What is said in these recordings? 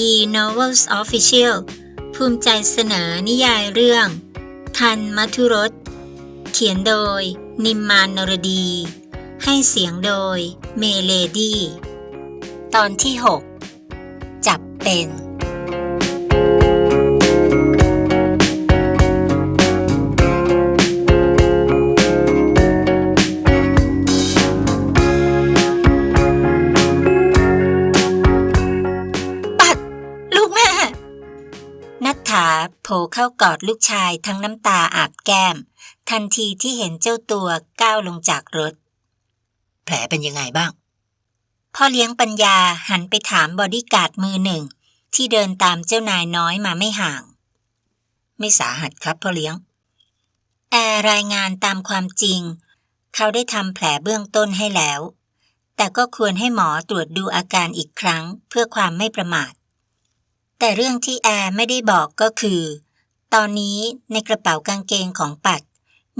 ดี Novels Official ภูมิใจเสนอนิยายเรื่อง ทันมัทุรส เขียนโดย นิมมานนรดี ให้เสียงโดย เมเลดี้ ตอนที่ 6 จับเป็น โผล่เข้ากอดลูกชายทั้งน้ำตาอาบแก้ม ทันทีที่เห็นเจ้าตัวก้าวลงจากรถ แผลเป็นยังไงบ้าง พ่อเลี้ยงปัญญาหันไปถามบอดี้การ์ดมือหนึ่ง ที่เดินตามเจ้านายน้อยมาไม่ห่าง ไม่สาหัสครับพ่อเลี้ยง แอร์รายงานตามความจริง เขาได้ทำแผลเบื้องต้นให้แล้ว แต่ก็ควรให้หมอตรวจดูอาการอีกครั้งเพื่อความไม่ประมาทแต่เรื่องที่แอร์ไม่ได้บอกก็คือ ตอนนี้ในกระเป๋ากางเกงของปัด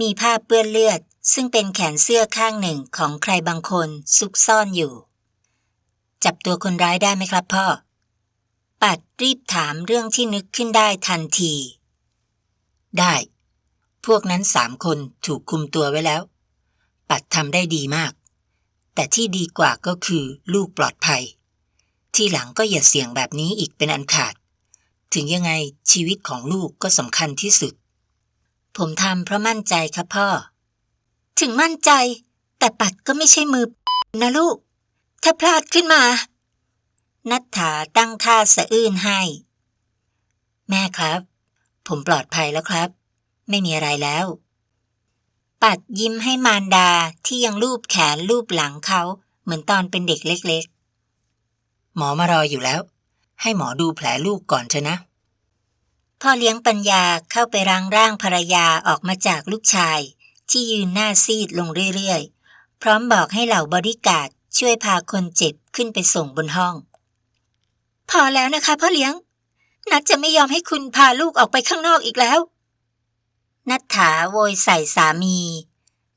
มีผ้าเปื้อนเลือด ซึ่งเป็นแขนเสื้อข้างหนึ่งของใครบางคนซุกซ่อนอยู่ จับตัวคนร้ายได้ไหมครับพ่อ ปัดรีบถามเรื่องที่นึกขึ้นได้ทันที ได้ พวกนั้นสามคนถูกคุมตัวไว้แล้ว ปัดทำได้ดีมาก แต่ที่ดีกว่าก็คือลูกปลอดภัย ที่หลังก็อย่าเสี่ยงแบบนี้อีกเป็นอันขาด ถึงยังไงชีวิตของลูกก็สำคัญที่สุด ผมทำเพราะมั่นใจครับพ่อ ถึงมั่นใจ แต่ปัดก็ไม่ใช่มือนะลูก ถ้าพลาดขึ้นมา นัทธาตั้งท่าสะอื้นให้ แม่ครับ ผมปลอดภัยแล้วครับ ไม่มีอะไรแล้ว ปัดยิ้มให้มารดาที่ยังลูบแขนลูบหลังเขาเหมือนตอนเป็นเด็กเล็ก ๆ หมอมารออยู่แล้ว ให้หมอดูแผลลูกก่อนเถอะนะ พ่อเลี้ยงปัญญาเข้าไปรังร่างภรรยาออกมาจากลูกชาย ที่ยืนหน้าซีดลงเรื่อยๆ พร้อมบอกให้เหล่าบริการดช่วยพาคนเจ็บขึ้นไปส่งบนห้อง พอแล้วนะคะพ่อเลี้ยง นัดจะไม่ยอมให้คุณพาลูกออกไปข้างนอกอีกแล้ว นัทถาโวยใส่สามี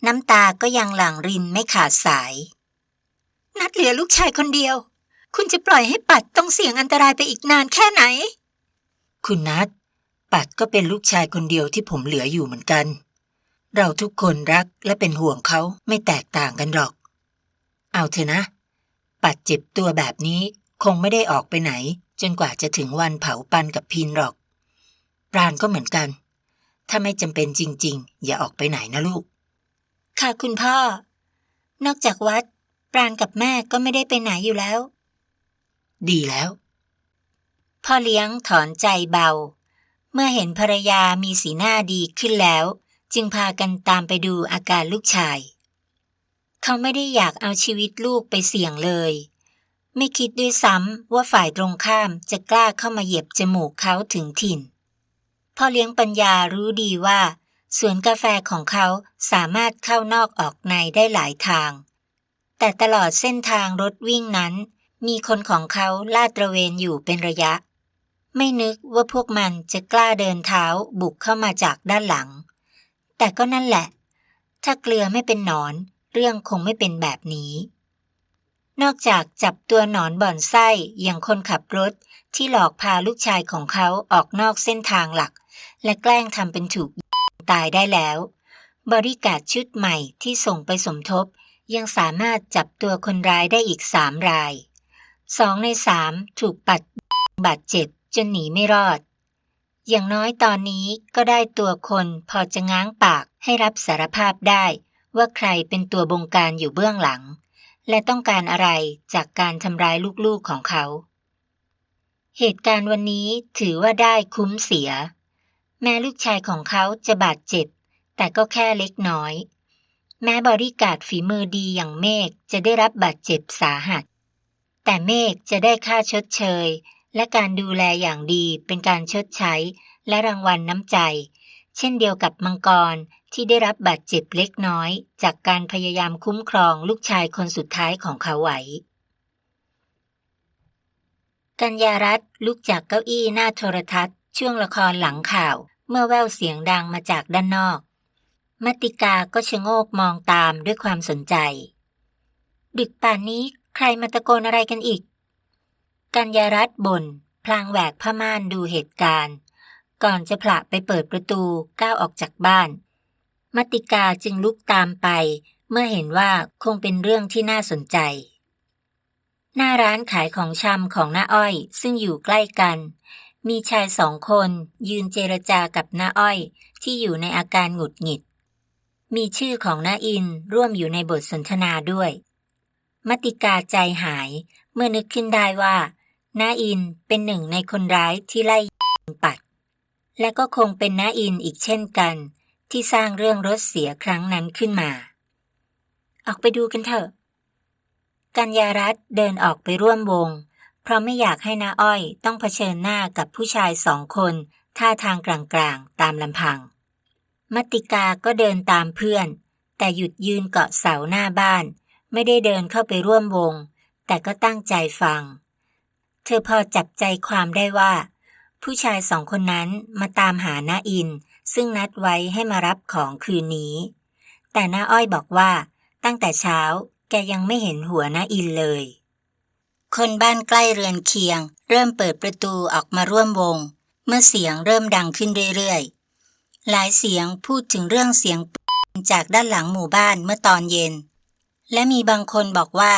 น้ำตาก็ยังหลั่งรินไม่ขาดสาย นัดเหลือลูกชายคนเดียว คุณจะปล่อยให้ปัดต้องเสี่ยงอันตรายไปอีกนานแค่ไหน คุณนัดปัดก็เป็นลูกชายคนเดียวที่ผมเหลืออยู่เหมือนกัน เราทุกคนรักและเป็นห่วงเขาไม่แตกต่างกันหรอก เอาเถอะนะ ปัดเจ็บตัวแบบนี้คงไม่ได้ออกไปไหน จนกว่าจะถึงวันเผาปันกับพินหรอก ปราณก็เหมือนกัน ถ้าไม่จำเป็นจริง ๆ อย่าออกไปไหนนะลูก ค่ะคุณพ่อ นอกจากวัด ปราณกับแม่ก็ไม่ได้ไปไหนอยู่แล้ว ดีแล้ว พ่อเลี้ยงถอนใจเบา เมื่อเห็นภรรยามีสีหน้าดีขึ้นแล้ว จึงพากันตามไปดูอาการลูกชาย เขาไม่ได้อยากเอาชีวิตลูกไปเสี่ยงเลย ไม่คิดด้วยซ้ำว่าฝ่ายตรงข้ามจะกล้าเข้ามาเหยียบจมูกเขาถึงถิ่น พ่อเลี้ยงปัญญารู้ดีว่าสวนกาแฟของเขาสามารถเข้านอกออกในได้หลายทาง แต่ตลอดเส้นทางรถวิ่งนั้น มีคนของเขาลาดตระเวนอยู่เป็นระยะ ไม่นึกว่าพวกมันจะกล้าเดินเท้าบุกเข้ามาจากด้านหลัง แต่ก็นั่นแหละ ถ้าเกลือไม่เป็นหนอน เรื่องคงไม่เป็นแบบนี้ นอกจากจับตัวหนอนบ่อนไส้อย่างคนขับรถที่หลอกพาลูกชายของเขาออกนอกเส้นทางหลัก และแกล้งทำเป็นถูกตายได้แล้ว บริการชุดใหม่ที่ส่งไปสมทบยังสามารถจับตัวคนร้ายได้อีกสามราย สองในสามถูกปัดบาดเจ็บจนหนีไม่รอด อย่างน้อยตอนนี้ก็ได้ตัวคนพอจะง้างปากให้รับสารภาพได้ว่าใครเป็นตัวบงการอยู่เบื้องหลัง และต้องการอะไรจากการทำร้ายลูกๆของเขา เหตุการณ์วันนี้ถือว่าได้คุ้มเสีย แม้ลูกชายของเขาจะบาดเจ็บ แต่ก็แค่เล็กน้อย แม้บริการฝีมือดีอย่างเมฆจะได้รับบาดเจ็บสาหัส แต่เมฆจะได้ค่าชดเชย และการดูแลอย่างดีเป็นการชดใช้ และรางวัลน้ำใจ เช่นเดียวกับมังกรที่ได้รับบาดเจ็บเล็กน้อย จากการพยายามคุ้มครองลูกชายคนสุดท้ายของเขาไว้กัญญารัตลุกจากเก้าอี้หน้าโทรทัศน์ ช่วงละครหลังข่าว เมื่อแววเสียงดังมาจากด้านนอก มติกาก็ชะโงกมองตามด้วยความสนใจ ดึกป่านนี้ ใครมาตะโกนอะไรกันอีก กัญญารัตน์บ่นพลางแหวกผ้าม่านดูเหตุการณ์ ก่อนจะผละไปเปิดประตูก้าวออกจากบ้าน มติกาจึงลุกตามไป เมื่อเห็นว่าคงเป็นเรื่องที่น่าสนใจ หน้าร้านขายของชำของน้าอ้อยซึ่งอยู่ใกล้กัน มีชายสองคนยืนเจรจากับน้าอ้อยที่อยู่ในอาการหงุดหงิด มีชื่อของน้าอินร่วมอยู่ในบทสนทนาด้วย มติกาใจหาย เมื่อนึกขึ้นได้ว่านาอินเป็นหนึ่งในคนร้ายที่ไล่ปัด และก็คงเป็นนาอินอีกเช่นกัน ที่สร้างเรื่องรถเสียครั้งนั้นขึ้นมา ออกไปดูกันเถอะ กัญญารัตน์เดินออกไปร่วมวง เพราะไม่อยากให้น้าอ้อยต้องเผชิญหน้ากับผู้ชายสองคนท่าทางกลางๆ ตามลำพัง มติกาก็เดินตามเพื่อน แต่หยุดยืนเกาะเสาหน้าบ้าน ไม่ได้เดินเข้าไปร่วมวง แต่ก็ตั้งใจฟัง เธอพอจับใจความได้ว่า ผู้ชายสองคนนั้นมาตามหาน้าอิน ซึ่งนัดไว้ให้มารับของคืนนี้ แต่น้าอ้อยบอกว่าตั้งแต่เช้าแกยังไม่เห็นหัวน้าอินเลย คนบ้านใกล้เรือนเคียง เริ่มเปิดประตูออกมาร่วมวง เมื่อเสียงเริ่มดังขึ้นเรื่อยๆ หลายเสียงพูดถึงเรื่องเสียงปืนจากด้านหลังหมู่บ้านเมื่อตอนเย็น และมีบางคนบอกว่า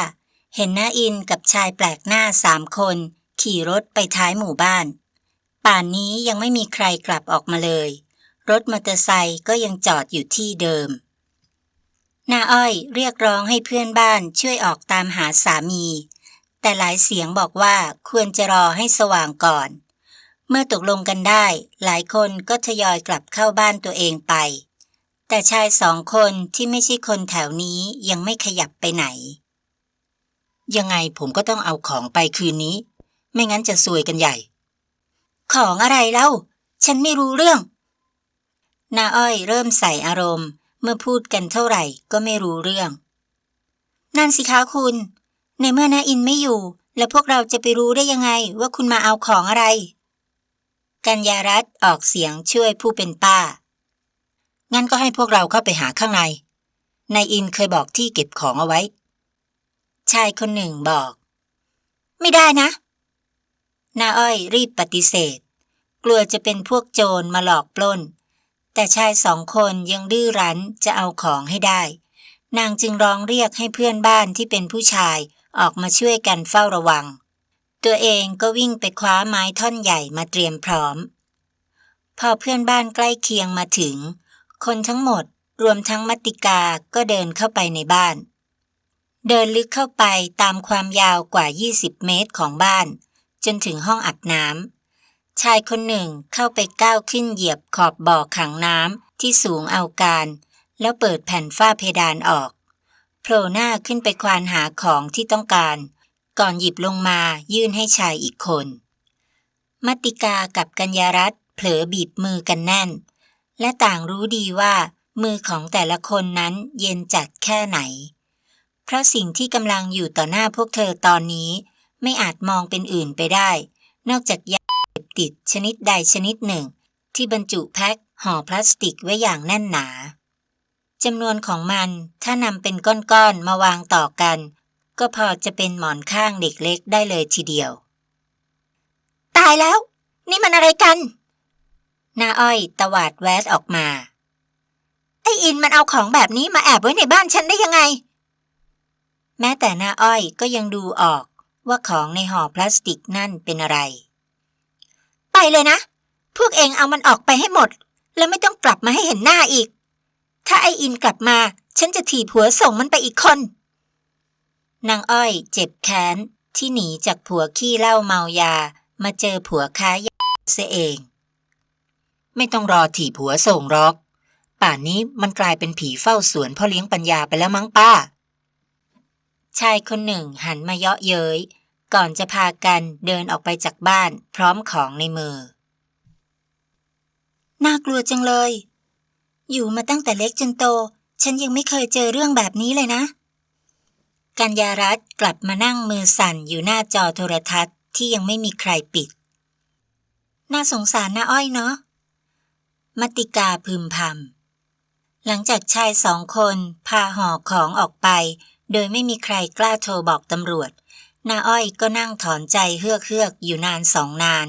เห็นน้าอินกับชายแปลกหน้าสามคน ขี่รถไปท้ายหมู่บ้าน ป่านนี้ยังไม่มีใครกลับออกมาเลย รถมอเตอร์ไซค์ก็ยังจอดอยู่ที่เดิมนาอ้อยเรียกร้องให้เพื่อนบ้านช่วยออกตามหาสามี แต่หลายเสียงบอกว่าควรจะรอให้สว่างก่อน เมื่อตกลงกันได้ หลายคนก็ทยอยกลับเข้าบ้านตัวเองไป แต่ชายสองคนที่ไม่ใช่คนแถวนี้ยังไม่ขยับไปไหน ยังไงผมก็ต้องเอาของไปคืนนี้ ไม่งั้นจะซวยกันใหญ่ ของอะไรเล่า ฉันไม่รู้เรื่อง นาอ้อยเริ่มใส่อารมณ์ เมื่อพูดกันเท่าไหร่ก็ไม่รู้เรื่อง นั่นสิคะคุณ ในเมื่อนาอินไม่อยู่ แล้วพวกเราจะไปรู้ได้ยังไงว่าคุณมาเอาของอะไร กัญญารัตน์ออกเสียงช่วยผู้เป็นป้า งั้นก็ให้พวกเราเข้าไปหาข้างใน นายอินเคยบอกที่เก็บของเอาไว้ ชายคนหนึ่งบอก ไม่ได้นะ นาอ้อยรีบปฏิเสธ กลัวจะเป็นพวกโจรมาหลอกปล้น แต่ชายสองคนยังดื้อรั้นจะเอาของให้ได้ นางจึงร้องเรียกให้เพื่อนบ้านที่เป็นผู้ชายออกมาช่วยกันเฝ้าระวัง ตัวเองก็วิ่งไปคว้าไม้ท่อนใหญ่มาเตรียมพร้อม พอเพื่อนบ้านใกล้เคียงมาถึง คนทั้งหมดรวมทั้งมติกาก็เดินเข้าไปในบ้าน เดินลึกเข้าไปตามความยาวกว่า 20 เมตรของบ้าน จนถึงห้องอาบน้ำชายคนหนึ่งเข้าไปก้าวขึ้นเหยียบขอบบ่อขังน้ำที่สูงเอาการ แล้วเปิดแผ่นฝ้าเพดานออกโผล่หน้าขึ้นไปควานหาของที่ต้องการ ก่อนหยิบลงมายื่นให้ชายอีกคนมติกากับกัญญารัตน์เผลอบีบมือกันแน่น และต่างรู้ดีว่ามือของแต่ละคนนั้นเย็นจัดแค่ไหน เพราะสิ่งที่กำลังอยู่ต่อหน้าพวกเธอตอนนี้ ไม่อาจมองเป็นอื่นไปได้ นอกจากยาเสพติดชนิดใดชนิดหนึ่ง ที่บรรจุแพ็คห่อพลาสติกไว้อย่างแน่นหนาจำนวนของมันถ้านำเป็นก้อนๆมาวางต่อกัน ก็พอจะเป็นหมอนข้างเด็กเล็กได้เลยทีเดียว ตายแล้ว นี่มันอะไรกัน นาอ้อยตวาดแวดออกมา ไออินมันเอาของแบบนี้มาแอบไว้ในบ้านฉันได้ยังไง แม้แต่นาอ้อยก็ยังดูออกว่าของในห่อพลาสติกนั่นเป็นอะไร ไปเลยนะ พวกเองเอามันออกไปให้หมด แล้วไม่ต้องกลับมาให้เห็นหน้าอีก ถ้าไออินกลับมา ฉันจะถีบหัวส่งมันไปอีกคน นางอ้อยเจ็บแค้นที่หนีจากผัวขี้เหล้าเมายา มาเจอผัวค้ายาเสียเอง ไม่ต้องรอถีบหัวส่งหรอก ป่านนี้มันกลายเป็นผีเฝ้าสวนพ่อเลี้ยงปัญญาไปแล้วมั้งป้า ชายคนหนึ่งหันมาเยาะเย้ย ก่อนจะพากันเดินออกไปจากบ้านพร้อมของในมือ น่ากลัวจังเลย อยู่มาตั้งแต่เล็กจนโต ฉันยังไม่เคยเจอเรื่องแบบนี้เลยนะ กัญญารัตน์กลับมานั่งมือสั่นอยู่หน้าจอโทรทัศน์ที่ยังไม่มีใครปิด น่าสงสารน้าอ้อยเนาะ มติกาพึมพำหลังจากชายสองคนพาห่อของออกไป โดยไม่มีใครกล้าโทรบอกตำรวจนาอ้อยก็นั่งถอนใจเฮือกเฮือกๆอยู่นานสองนาน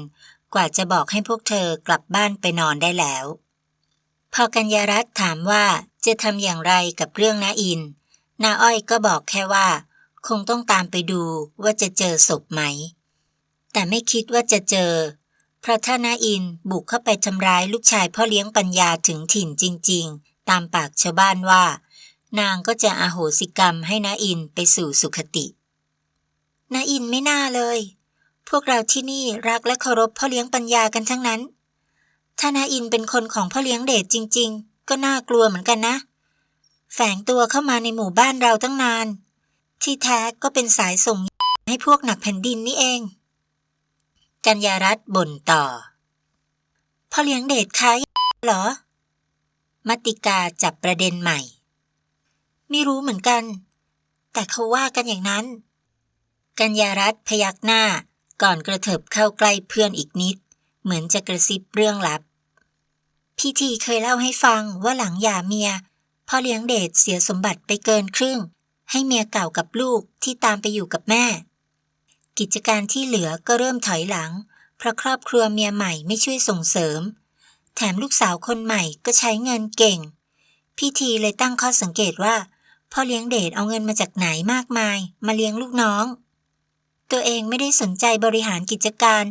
กว่าจะบอกให้พวกเธอกลับบ้านไปนอนได้แล้ว พอกัญญารัตน์ถามว่าจะทำอย่างไรกับเรื่องนาอินนาอ้อยก็บอกแค่ว่า คงต้องตามไปดูว่าจะเจอศพไหม แต่ไม่คิดว่าจะเจอเพราะถ้านาอินบุกเข้าไปทำร้ายลูกชายพ่อเลี้ยงปัญญาถึงถิ่นจริง ๆ ตามปากชาวบ้านว่า นางก็จะอาโหสิกรรมให้นาอินไปสู่สุขติ นาอินไม่น่าเลย พวกเราที่นี่รักและเคารพพ่อเลี้ยงปัญญากันทั้งนั้น ถ้านาอินเป็นคนของพ่อเลี้ยงเดชจริง ๆ ก็น่ากลัวเหมือนกันนะ แฝงตัวเข้ามาในหมู่บ้านเราตั้งนาน ที่แท้ก็เป็นสายส่งให้พวกหนักแผ่นดินนี่เอง กัญญารัตน์บ่นต่อพ่อเลี้ยงเดชคายเหรอมติกาจับประเด็นใหม่ ไม่รู้เหมือนกัน แต่เขาว่ากันอย่างนั้น กัญญารัตน์พยักหน้าก่อนกระเถิบเข้าใกล้เพื่อนอีกนิด เหมือนจะกระซิบเรื่องลับ พี่ทีเคยเล่าให้ฟังว่าหลังหย่าเมียพ่อเลี้ยงเดชเสียสมบัติไปเกินครึ่ง ให้เมียเก่ากับลูกที่ตามไปอยู่กับแม่ กิจการที่เหลือก็เริ่มถอยหลัง เพราะครอบครัวเมียใหม่ไม่ช่วยส่งเสริม แถมลูกสาวคนใหม่ก็ใช้เงินเก่ง พี่ทีเลยตั้งข้อสังเกตว่าพ่อเลี้ยงเดชเอาเงินมาจากไหนมากมาย มาเลี้ยงลูกน้อง ตัวเองไม่ได้สนใจบริหารกิจการ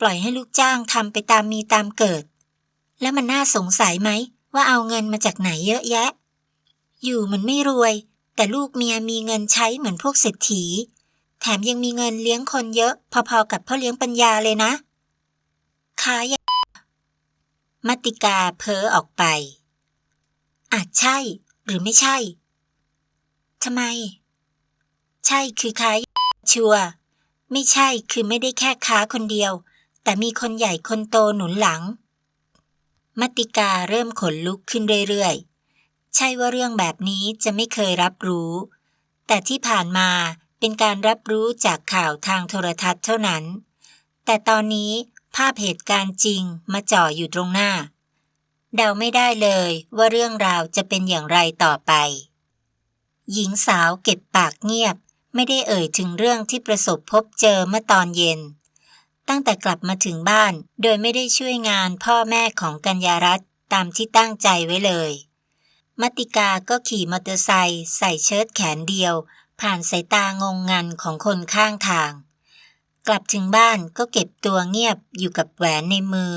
ปล่อยให้ลูกจ้างทำไปตามมีตามเกิด แล้วมันน่าสงสัยไหมว่าเอาเงินมาจากไหนเยอะแยะ อยู่มือนไม่รวย แต่ลูกเมียมีเงินใช้เหมือนพวกเศรษฐี แถมยังมีเงินเลี้ยงคนเยอะพอๆกับพ่อเลี้ยงปัญญาเลยนะขายามัติกาเพ้อออกไป อาจใช่หรือไม่ใช่ทำไม ใช่คือค้ายชัวร์ไม่ใช่คือไม่ได้แค่ค้าคนเดียว แต่มีคนใหญ่คนโตหนุนหลัง มัติกาเริ่มขนลุกขึ้นเรื่อยๆ ใช่ว่าเรื่องแบบนี้จะไม่เคยรับรู้ แต่ที่ผ่านมา เป็นการรับรู้จากข่าวทางโทรทัศน์เท่านั้น แต่ตอนนี้ภาพเหตุการณ์จริงมาจ่ออยู่ตรงหน้า เดาไม่ได้เลยว่าเรื่องราวจะเป็นอย่างไรต่อไป หญิงสาวเก็บปากเงียบ ไม่ได้เอ่ยถึงเรื่องที่ประสบพบเจอเมื่อตอนเย็น ตั้งแต่กลับมาถึงบ้าน โดยไม่ได้ช่วยงานพ่อแม่ของกัญญารัตน์ตามที่ตั้งใจไว้เลยมติกาก็ขี่มอเตอร์ไซค์ใส่เชิ้ตแขนเดียว ผ่านสายตางงงันของคนข้างทาง กลับถึงบ้านก็เก็บตัวเงียบอยู่กับแหวนในมือ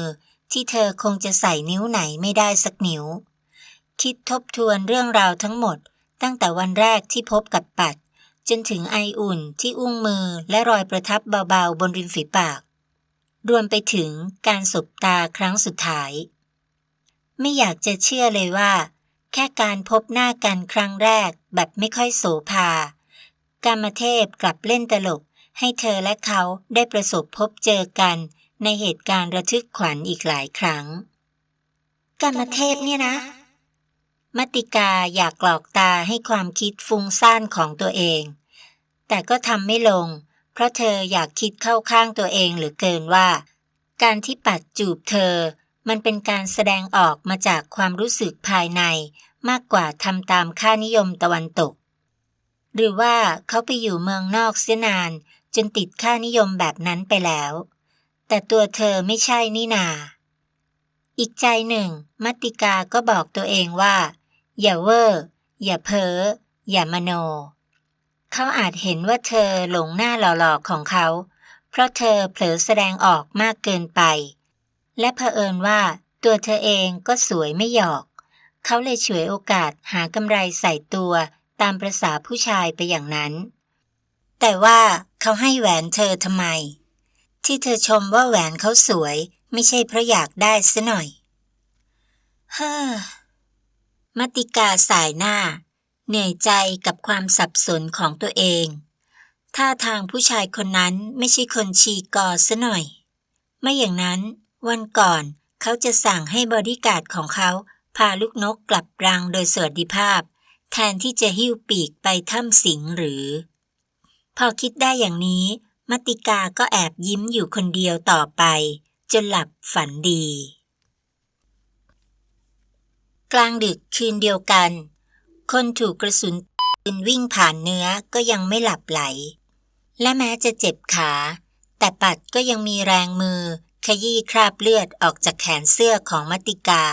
ที่เธอคงจะใส่นิ้วไหนไม่ได้สักนิ้ว คิดทบทวนเรื่องราวทั้งหมด ตั้งแต่วันแรกที่พบกับปัด จนถึงไออุ่นที่อุ้งมือและรอยประทับเบาๆบนริมฝีปาก รวมไปถึงการสบตาครั้งสุดท้าย ไม่อยากจะเชื่อเลยว่า แค่การพบหน้ากันครั้งแรกแบบไม่ค่อยโสภา กามเทพกลับเล่นตลก ให้เธอและเขาได้ประสบพบเจอกัน ในเหตุการณ์ระทึกขวัญอีกหลายครั้ง กามเทพเนี่ยนะมติกาอยากกรอกตาให้ความคิดฟุ้งซ่านของตัวเอง แต่ก็ทำไม่ลง เพราะเธออยากคิดเข้าข้างตัวเองเหรือเกินว่า การที่ปัดจูบเธอ มันเป็นการแสดงออกมาจากความรู้สึกภายใน มากกว่าทำตามค่านิยมตะวันตก หรือว่าเขาไปอยู่เมืองนอกเสียนาน จนติดค่านิยมแบบนั้นไปแล้ว แต่ตัวเธอไม่ใช่นี่นา อีกใจหนึ่ง มัติกาก็บอกตัวเองว่า อย่าเวอร์ อย่าเพ้อ อย่ามโน เขาอาจเห็นว่าเธอหลงหน้าหล่อๆของเขา เพราะเธอเผลอแสดงออกมากเกินไป และเผอิญว่าตัวเธอเองก็สวยไม่หยอก เขาเลยฉวยโอกาสหากำไรใส่ตัว ตามประษาผู้ชายไปอย่างนั้น แต่ว่าเขาให้แหวนเธอทำไม ที่เธอชมว่าแหวนเขาสวย ไม่ใช่เพราะอยากได้ซะหน่อย เฮ้อมติกาสายหน้า เหนื่อยใจกับความสับสนของตัวเองท่าทางผู้ชายคนนั้นไม่ใช่คนชีกอซะหน่อย ไม่อย่างนั้น วันก่อนเขาจะสั่งให้บอดี้การ์ดของเขาพาลูกนกกลับรังโดยสวัสดิภาพ แทนที่จะหิ้วปีกไปถ้ำสิงหรือ พอคิดได้อย่างนี้มติกาก็แอบยิ้มอยู่คนเดียวต่อไป จนหลับฝันดี กลางดึกคืนเดียวกัน คนถูกกระสุนปืนวิ่งผ่านเนื้อก็ยังไม่หลับไหล และแม้จะเจ็บขา แต่ปัดก็ยังมีแรงมือ ขยี้คราบเลือดออกจากแขนเสื้อของมติกา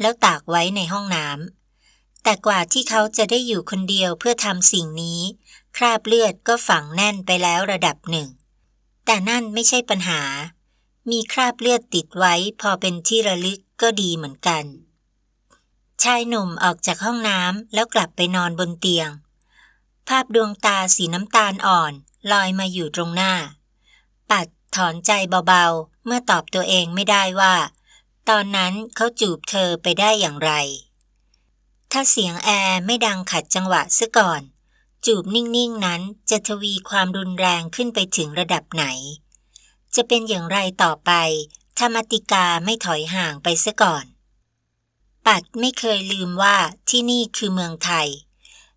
แล้วตากไว้ในห้องน้ำ แต่กว่าที่เขาจะได้อยู่คนเดียวเพื่อทำสิ่งนี้ คราบเลือดก็ฝังแน่นไปแล้วระดับหนึ่ง แต่นั่นไม่ใช่ปัญหา มีคราบเลือดติดไว้พอเป็นที่ระลึกก็ดีเหมือนกัน ชายหนุ่มออกจากห้องน้ำแล้วกลับไปนอนบนเตียง ภาพดวงตาสีน้ำตาลอ่อนลอยมาอยู่ตรงหน้า ปัดถอนใจเบาๆ เมื่อตอบตัวเองไม่ได้ว่า ตอนนั้นเขาจูบเธอไปได้อย่างไร ถ้าเสียงแอร์ไม่ดังขัดจังหวะซะก่อน จูบนิ่งๆนั้นจะทวีความรุนแรงขึ้นไปถึงระดับไหน จะเป็นอย่างไรต่อไป ถ้ามติกาไม่ถอยห่างไปซะก่อน ปัดไม่เคยลืมว่าที่นี่คือเมืองไทย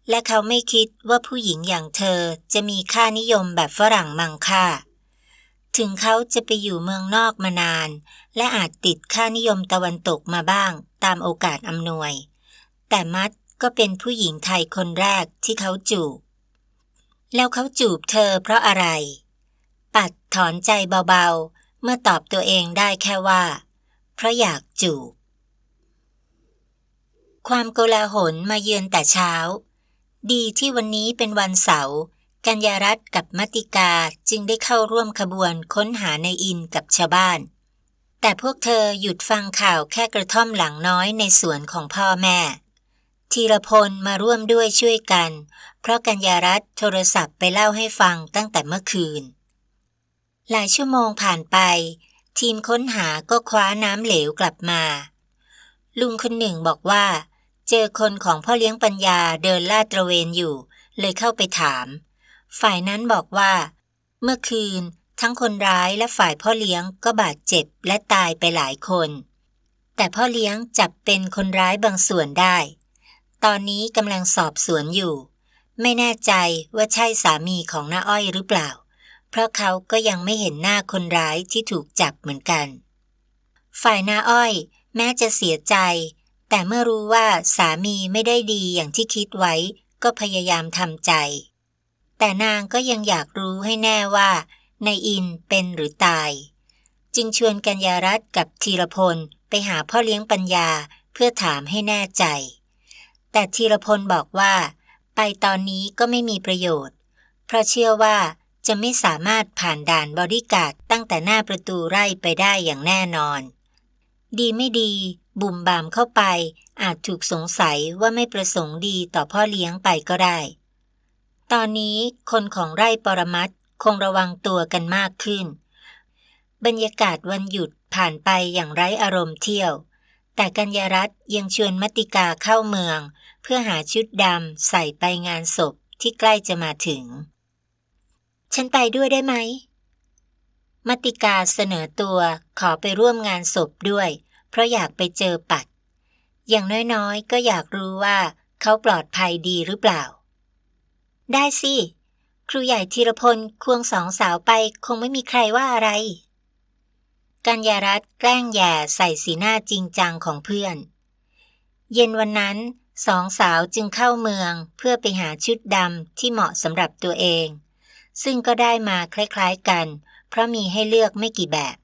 และเขาไม่คิดว่าผู้หญิงอย่างเธอจะมีค่านิยมแบบฝรั่งมังค่าถึงเขาจะไปอยู่เมืองนอกมานาน และอาจติดค่านิยมตะวันตกมาบ้างตามโอกาสอำนวย แต่มัดก็เป็นผู้หญิงไทยคนแรกที่เขาจูบ แล้วเขาจูบเธอเพราะอะไร ปัดถอนใจเบาๆ เมื่อตอบตัวเองได้แค่ว่า เพราะอยากจูบ ความโกลาหลมาเยือนแต่เช้า ดีที่วันนี้เป็นวันเสาร์กัญญารัตน์กับมติกาจึงได้เข้าร่วมขบวนค้นหาในอินกับชาวบ้าน แต่พวกเธอหยุดฟังข่าวแค่กระท่อมหลังน้อยในสวนของพ่อแม่ ธีรพลมาร่วมด้วยช่วยกัน เพราะกัญญารัตน์โทรศัพท์ไปเล่าให้ฟังตั้งแต่เมื่อคืน หลายชั่วโมงผ่านไป ทีมค้นหาก็คว้าน้ำเหลวกลับมา ลุงคนหนึ่งบอกว่า เจอคนของพ่อเลี้ยงปัญญาเดินลาดตระเวนอยู่ เลยเข้าไปถาม ฝ่ายนั้นบอกว่า เมื่อคืนทั้งคนร้ายและฝ่ายพ่อเลี้ยงก็บาดเจ็บและตายไปหลายคน แต่พ่อเลี้ยงจับเป็นคนร้ายบางส่วนได้ ตอนนี้กำลังสอบสวนอยู่ ไม่แน่ใจว่าใช่สามีของน้าอ้อยหรือเปล่า เพราะเขาก็ยังไม่เห็นหน้าคนร้ายที่ถูกจับเหมือนกัน ฝ่ายน้าอ้อย แม้จะเสียใจ แต่เมื่อรู้ว่าสามีไม่ได้ดีอย่างที่คิดไว้ ก็พยายามทำใจ แต่นางก็ยังอยากรู้ให้แน่ว่าในอินเป็นหรือตาย จึงชวนกัญญารัตน์กับธีรพลไปหาพ่อเลี้ยงปัญญาเพื่อถามให้แน่ใจ แต่ธีรพลบอกว่า ไปตอนนี้ก็ไม่มีประโยชน์ เพราะเชื่อว่าจะไม่สามารถผ่านด่านบอดี้การ์ดตั้งแต่หน้าประตูไร่ไปได้อย่างแน่นอน ดีไม่ดี บุ่มบามเข้าไป อาจถูกสงสัยว่าไม่ประสงค์ดีต่อพ่อเลี้ยงไปก็ได้ ตอนนี้คนของไร่ปรมัตคงระวังตัวกันมากขึ้น บรรยากาศวันหยุดผ่านไปอย่างไร้อารมณ์เที่ยว แต่กัญญารัตน์ยังชวนมติกาเข้าเมือง เพื่อหาชุดดำใส่ไปงานศพที่ใกล้จะมาถึง ฉันไปด้วยได้ไหม มติกาเสนอตัวขอไปร่วมงานศพด้วย เพราะอยากไปเจอปัด อย่างน้อยๆ ก็อยากรู้ว่าเขาปลอดภัยดีหรือเปล่า ได้สิ ครูใหญ่ธีรพลควงสองสาวไปคงไม่มีใครว่าอะไร กัญญารัตแกล้งแย่ใส่สีหน้าจริงจังของเพื่อน เย็นวันนั้นสองสาวจึงเข้าเมืองเพื่อไปหาชุดดำที่เหมาะสำหรับตัวเอง ซึ่งก็ได้มาคล้ายๆกัน เพราะมีให้เลือกไม่กี่แบบ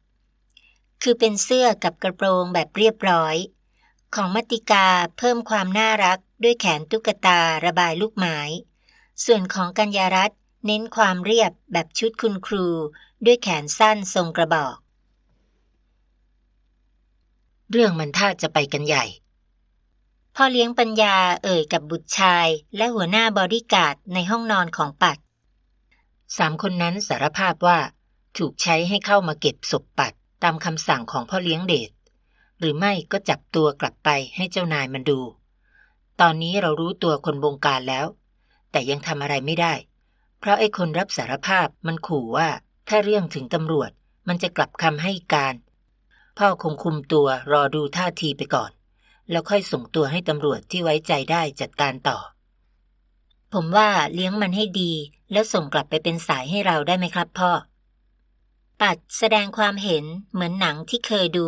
คือเป็นเสื้อกับกระโปรงแบบเรียบร้อย ของมติกาเพิ่มความน่ารักด้วยแขนตุ๊กตาระบายลูกไม้ ส่วนของกัญญารัตเน้นความเรียบแบบชุดคุณครู ด้วยแขนสั้นทรงกระบอก เรื่องมันท่าจะไปกันใหญ่ พ่อเลี้ยงปัญญาเอ่ยกับบุตรชาย และหัวหน้าบอดี้การ์ดในห้องนอนของปัดสามคนนั้นสารภาพว่า ถูกใช้ให้เข้ามาเก็บศพปัดตามคำสั่งของพ่อเลี้ยงเดชหรือไม่ก็จับตัวกลับไปให้เจ้านายมันดู ตอนนี้เรารู้ตัวคนบงการแล้ว แต่ยังทำอะไรไม่ได้ เพราะไอ้คนรับสารภาพมันขู่ว่า ถ้าเรื่องถึงตำรวจมันจะกลับคำให้การ พ่อคงคุมตัวรอดูท่าทีไปก่อน แล้วค่อยส่งตัวให้ตำรวจที่ไว้ใจได้จัดการต่อ ผมว่าเลี้ยงมันให้ดี แล้วส่งกลับไปเป็นสายให้เราได้ไหมครับพ่อ ปัดแสดงความเห็นเหมือนหนังที่เคยดู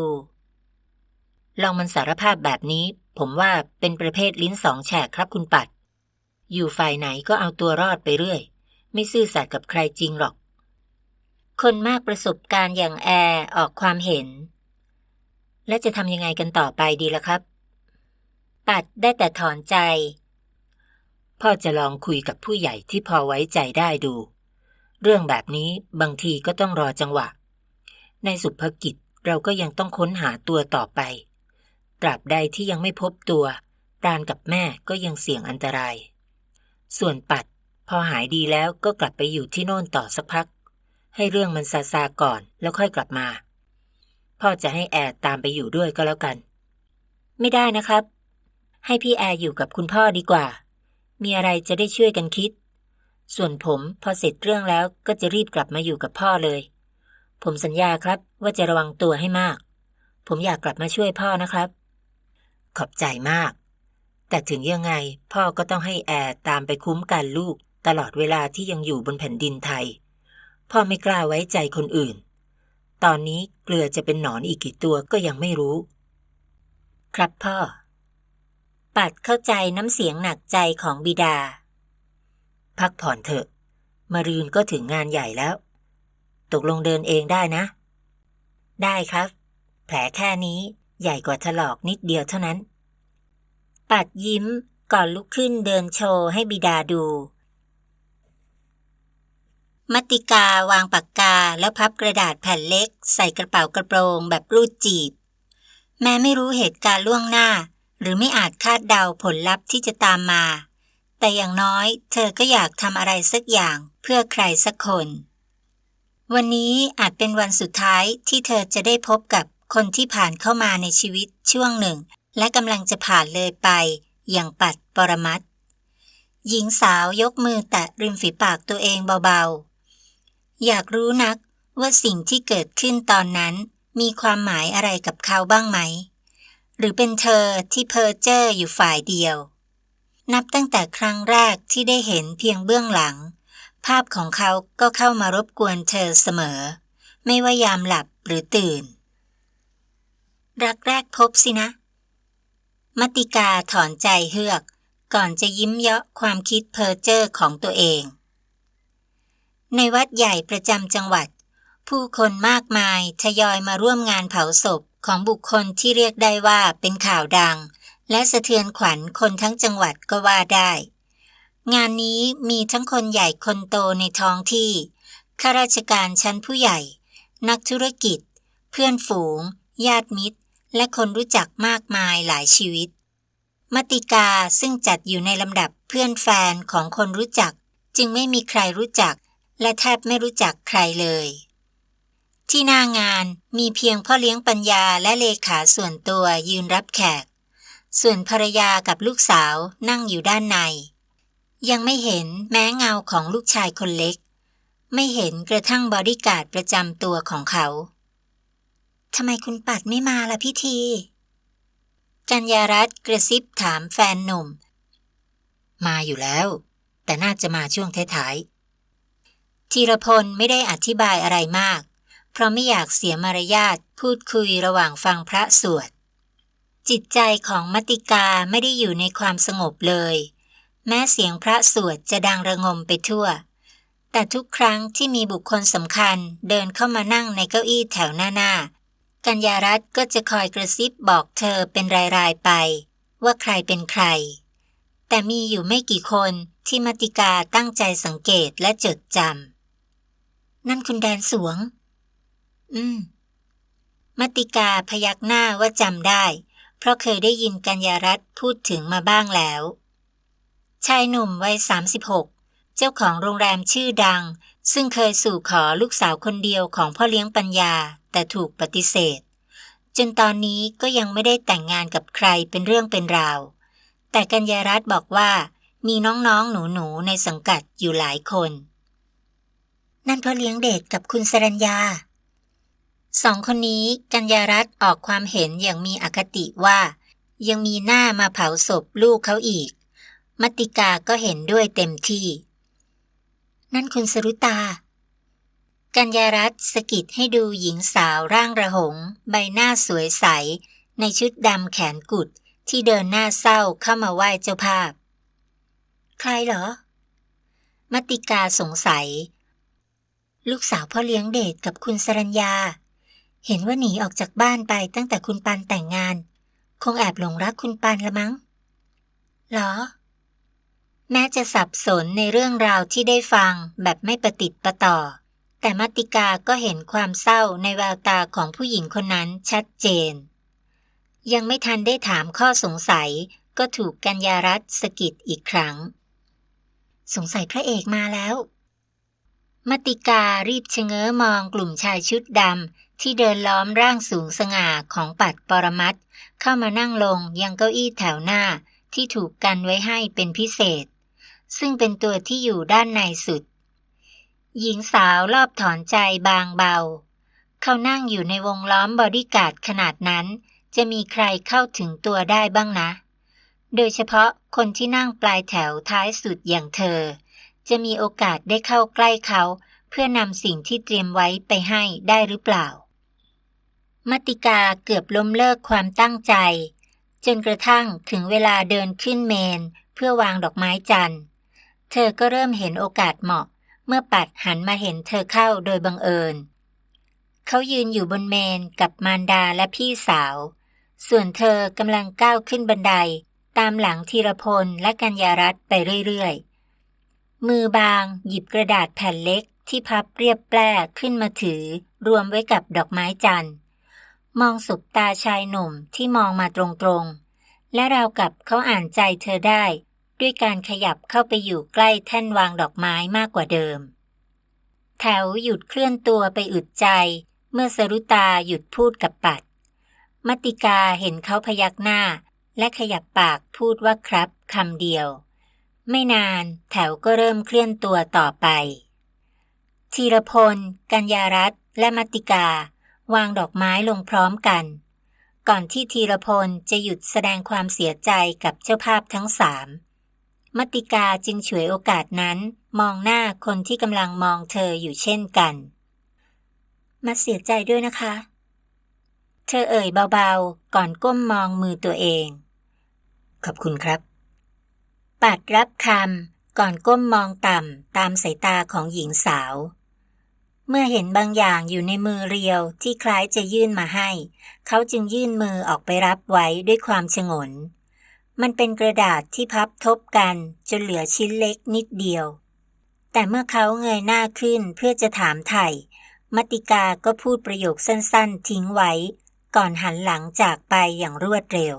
ลองมันสารภาพแบบนี้ ผมว่าเป็นประเภทลิ้นสองแฉกครับคุณปัด อยู่ฝ่ายไหนก็เอาตัวรอดไปเรื่อย ไม่ซื่อสัตย์กับใครจริงหรอกคนมากประสบการณ์อย่างแอร์ออกความเห็น และจะทำยังไงกันต่อไปดีล่ะครับ ปัดได้แต่ถอนใจ พ่อจะลองคุยกับผู้ใหญ่ที่พอไว้ใจได้ดู เรื่องแบบนี้บางทีก็ต้องรอจังหวะ ในสุภกิจเราก็ยังต้องค้นหาตัวต่อไป ตราบใดที่ยังไม่พบตัวปรานกับแม่ก็ยังเสี่ยงอันตราย ส่วนปัดพอหายดีแล้วก็กลับไปอยู่ที่โน่นต่อสักพัก ให้เรื่องมันซาซาก่อนแล้วค่อยกลับมา พ่อจะให้แอร์ตามไปอยู่ด้วยก็แล้วกัน ไม่ได้นะครับ ให้พี่แอร์อยู่กับคุณพ่อดีกว่า มีอะไรจะได้ช่วยกันคิด ส่วนผมพอเสร็จเรื่องแล้วก็จะรีบกลับมาอยู่กับพ่อเลย ผมสัญญาครับว่าจะระวังตัวให้มาก ผมอยากกลับมาช่วยพ่อนะครับ ขอบใจมาก แต่ถึงยังไงพ่อก็ต้องให้แอร์ตามไปคุ้มกันลูกตลอดเวลาที่ยังอยู่บนแผ่นดินไทย พ่อไม่กล้าไว้ใจคนอื่น ตอนนี้เกลือจะเป็นหนอนอีกกี่ตัวก็ยังไม่รู้ ครับพ่อ ปัดเข้าใจน้ำเสียงหนักใจของบิดา พักผ่อนเถอะ มารืนก็ถึงงานใหญ่แล้ว ตกลงเดินเองได้นะ ได้ครับ แผลแค่นี้ใหญ่กว่าถลอกนิดเดียวเท่านั้น ปัดยิ้มก่อนลุกขึ้นเดินโชว์ให้บิดาดู มัติกาวางปากกาแล้วพับกระดาษแผ่นเล็ก ใส่กระเป๋ากระโปรงแบบรูดจีบ แม้ไม่รู้เหตุการณ์ล่วงหน้า หรือไม่อาจคาดเดาผลลัพธ์ที่จะตามมา แต่อย่างน้อย เธอก็อยากทำอะไรสักอย่างเพื่อใครสักคน วันนี้อาจเป็นวันสุดท้ายที่เธอจะได้พบกับคนที่ผ่านเข้ามาในชีวิตช่วงหนึ่ง และกำลังจะผ่านเลยไป อย่างปัดปรมัตหญิงสาวยกมือแตะริมฝีปากตัวเองเบา อยากรู้นักว่าสิ่งที่เกิดขึ้นตอนนั้นมีความหมายอะไรกับเขาบ้างไหม หรือเป็นเธอที่เพอเจ้ออยู่ฝ่ายเดียว นับตั้งแต่ครั้งแรกที่ได้เห็นเพียงเบื้องหลัง ภาพของเขาก็เข้ามารบกวนเธอเสมอ ไม่ว่ายามหลับหรือตื่น รักแรกพบสินะ มติกาถอนใจเฮือก ก่อนจะยิ้มเยาะความคิดเพอเจ้อของตัวเอง ในวัดใหญ่ประจำจังหวัด ผู้คนมากมายทยอยมาร่วมงานเผาศพของบุคคลที่เรียกได้ว่าเป็นข่าวดัง และสะเทือนขวัญคนทั้งจังหวัดก็ว่าได้ งานนี้มีทั้งคนใหญ่คนโตในท้องที่ข้าราชการชั้นผู้ใหญ่ นักธุรกิจ เพื่อนฝูง ญาติมิตร และคนรู้จักมากมายหลายชีวิต มติกาซึ่งจัดอยู่ในลำดับเพื่อนแฟนของคนรู้จัก จึงไม่มีใครรู้จัก และแทบไม่รู้จักใครเลย ที่หน้างานมีเพียงพ่อเลี้ยงปัญญาและเลขาส่วนตัวยืนรับแขก ส่วนภรรยากับลูกสาวนั่งอยู่ด้านใน ยังไม่เห็นแม้เงาของลูกชายคนเล็ก ไม่เห็นกระทั่งบอดี้การ์ดประจำตัวของเขาทำไมคุณปัดไม่มาล่ะพี่ทีกัญญารัตน์กระซิบถามแฟนหนุ่ม มาอยู่แล้ว แต่น่าจะมาช่วงท้าย ธีรพลไม่ได้อธิบายอะไรมาก เพราะไม่อยากเสียมารยาทพูดคุยระหว่างฟังพระสวด จิตใจของมติกาไม่ได้อยู่ในความสงบเลย แม้เสียงพระสวดจะดังระงมไปทั่ว แต่ทุกครั้งที่มีบุคคลสำคัญเดินเข้ามานั่งในเก้าอี้แถวหน้าๆกัญญารัตน์ก็จะคอยกระซิบบอกเธอเป็นราย ๆ ไป ว่าใครเป็นใคร แต่มีอยู่ไม่กี่คนที่มติกาตั้งใจสังเกตและจดจำ นั่นคุณแดนสวง อืม มติกาพยักหน้าว่าจำได้ เพราะเคยได้ยินกัญญารัตน์พูดถึงมาบ้างแล้ว ชายหนุ่มวัย 36 เจ้าของโรงแรมชื่อดัง ซึ่งเคยสู่ขอลูกสาวคนเดียวของพ่อเลี้ยงปัญญา แต่ถูกปฏิเสธ จนตอนนี้ก็ยังไม่ได้แต่งงานกับใครเป็นเรื่องเป็นราว แต่กัญญารัตน์บอกว่ามีน้องๆ หนูๆ ในสังกัดอยู่หลายคน นั่นเพ่อเลี้ยงเดชกับคุณสรัญญาสองคนนี้กัญญารัตน์ออกความเห็นอย่างมีอคติว่า ยังมีหน้ามาเผาศพลูกเขาอีก มติกาก็เห็นด้วยเต็มที่ นั่นคุณสรุตา กัญญารัตน์สะกิดให้ดูหญิงสาวร่างระหง ใบหน้าสวยใส ในชุดดำแขนกุดที่เดินหน้าเศร้าเข้ามาไหว้เจ้าภาพ ใครเหรอ มติกาสงสัย ลูกสาวพ่อเลี้ยงเดทกับคุณสรัญญา เห็นว่าหนีออกจากบ้านไปตั้งแต่คุณปันแต่งงาน คงแอบหลงรักคุณปันละมั้งเหรอ แม้จะสับสนในเรื่องราวที่ได้ฟังแบบไม่ประติดประต่อ แต่มัติกาก็เห็นความเศร้าในแววตาของผู้หญิงคนนั้นชัดเจน ยังไม่ทันได้ถามข้อสงสัยก็ถูกกัญญารัตสะกิดอีกครั้ง สงสัยพระเอกมาแล้ว มติการีบชะเง้อมองกลุ่มชายชุดดำที่เดินล้อมร่างสูงสง่าของปัดปรมัตถ์เข้ามานั่งลงยังเก้าอี้แถวหน้าที่ถูกกันไว้ให้เป็นพิเศษ ซึ่งเป็นตัวที่อยู่ด้านในสุด หญิงสาวรอบถอนใจบางเบา เขานั่งอยู่ในวงล้อมบอดี้การ์ดขนาดนั้น จะมีใครเข้าถึงตัวได้บ้างนะ โดยเฉพาะคนที่นั่งปลายแถวท้ายสุดอย่างเธอ จะมีโอกาสได้เข้าใกล้เขา เพื่อนำสิ่งที่เตรียมไว้ไปให้ได้หรือเปล่า มัติกาเกือบล้มเลิกความตั้งใจ จนกระทั่งถึงเวลาเดินขึ้นเมน เพื่อวางดอกไม้จันทร์ เธอก็เริ่มเห็นโอกาสเหมาะ เมื่อปัดหันมาเห็นเธอเข้าโดยบังเอิญ เขายืนอยู่บนเมนกับมารดาและพี่สาว ส่วนเธอกำลังก้าวขึ้นบันไดตามหลังธีรพลและกัญญารัตน์ไปเรื่อยๆ มือบางหยิบกระดาษแผ่นเล็กที่พับเรียบแปร่ขึ้นมาถือ รวมไว้กับดอกไม้จันทร์ มองสบตาชายหนุ่มที่มองมาตรงๆ และราวกับเขาอ่านใจเธอได้ ด้วยการขยับเข้าไปอยู่ใกล้แท่นวางดอกไม้มากกว่าเดิม แถวหยุดเคลื่อนตัวไปอึดใจ เมื่อสรุตาหยุดพูดกับปัด มติกาเห็นเขาพยักหน้า และขยับปากพูดว่าครับคำเดียว ไม่นานแถวก็เริ่มเคลื่อนตัวต่อไปธีรพล กัญญารัตน์และมัติกา วางดอกไม้ลงพร้อมกัน ก่อนที่ธีรพลจะหยุดแสดงความเสียใจกับเจ้าภาพทั้งสามมติกาจึงฉวยโอกาสนั้นมองหน้าคนที่กำลังมองเธออยู่เช่นกัน มาเสียใจด้วยนะคะ เธอเอ่ยเบาๆ ก่อนก้มมองมือตัวเอง ขอบคุณครับ ปัดรับคำก่อนก้มมองต่ำตามสายตาของหญิงสาว เมื่อเห็นบางอย่างอยู่ในมือเรียวที่คล้ายจะยื่นมาให้ เขาจึงยื่นมือออกไปรับไว้ด้วยความชงน มันเป็นกระดาษที่พับทบกันจนเหลือชิ้นเล็กนิดเดียว แต่เมื่อเขาเงยหน้าขึ้นเพื่อจะถามไถ่มติกาก็พูดประโยคสั้นๆ ทิ้งไว้ ก่อนหันหลังจากไปอย่างรวดเร็ว